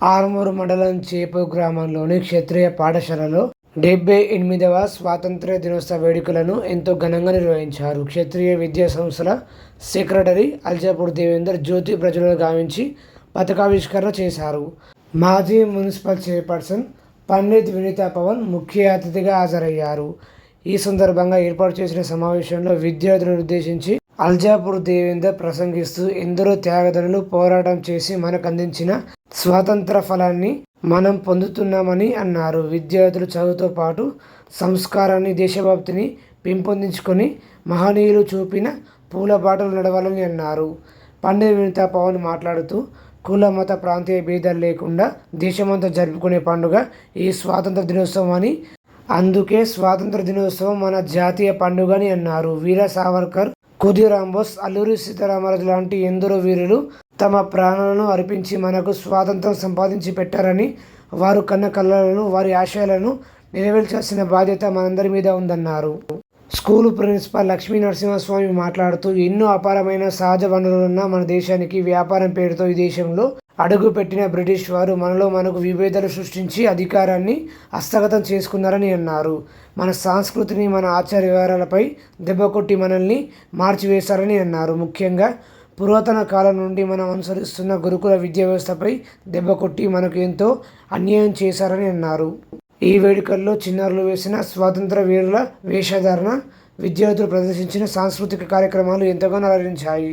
ఆర్మూరు మండలం చేపు గ్రామంలోని క్షత్రియ పాఠశాలలో డెబ్బై ఎనిమిదవ స్వాతంత్ర దినోత్సవ వేడుకలను ఎంతో ఘనంగా నిర్వహించారు. క్షత్రియ విద్యా సంస్థల సెక్రటరీ అల్జాపూర్ దేవేందర్ జ్యోతి ప్రజలను గావించి పథకావిష్కరణ చేశారు. మాజీ మున్సిపల్ చైర్పర్సన్ పండిత్ వినీతా పవన్ ముఖ్య అతిథిగా హాజరయ్యారు. ఈ సందర్భంగా ఏర్పాటు చేసిన సమావేశంలో విద్యార్థులను ఉద్దేశించి అల్జాపూర్ దేవేందర్ ప్రసంగిస్తూ ఎందరో త్యాగదనులు పోరాటం చేసి మనకు అందించిన స్వాతంత్ర ఫలాన్ని మనం పొందుతున్నామని అన్నారు. విద్యార్థులు చదువుతో పాటు సంస్కారాన్ని దేశభక్తిని పెంపొందించుకొని మహనీయులు చూపిన పూల బాటలు నడవాలని అన్నారు. పండిత వినిత పవన్ మాట్లాడుతూ కుల మత ప్రాంతీయ భేదాలు లేకుండా దేశమంతా జరుపుకునే పండుగ ఈ స్వాతంత్ర దినోత్సవం అని అందుకే స్వాతంత్ర దినోత్సవం మన జాతీయ పండుగ అని అన్నారు. వీర సావర్కర్ కుదిరాంబోస్ అల్లూరి సీతారామరాజు లాంటి ఎందరో వీరులు తమ ప్రాణాలను అర్పించి మనకు స్వాతంత్రం సంపాదించి పెట్టారని వారు కన్న కళ్ళలను వారి ఆశయాలను నెరవేర్చాల్సిన బాధ్యత మనందరి మీద ఉందన్నారు. స్కూలు ప్రిన్సిపాల్ లక్ష్మీ నరసింహస్వామి మాట్లాడుతూ ఎన్నో అపారమైన సహజ వనరులున్న మన దేశానికి వ్యాపారం పేరుతో ఈ దేశంలో అడుగుపెట్టిన బ్రిటిష్ వారు మనలో మనకు విభేదాలు సృష్టించి అధికారాన్ని హస్తగతం చేసుకున్నారని అన్నారు. మన సంస్కృతిని మన ఆచార వ్యవహారాలపై దెబ్బకొట్టి మనల్ని మార్చివేశారని అన్నారు. ముఖ్యంగా పురాతన కాలం నుండి మనం అనుసరిస్తున్న గురుకుల విద్యా వ్యవస్థపై దెబ్బకొట్టి మనకు ఎంతో అన్యాయం చేశారని అన్నారు. ఈ వేడుకల్లో చిన్నారులు వేసిన స్వాతంత్ర వీరుల వేషధారణ విద్యార్థులు ప్రదర్శించిన సాంస్కృతిక కార్యక్రమాలు ఎంతగానో అలరించాయి.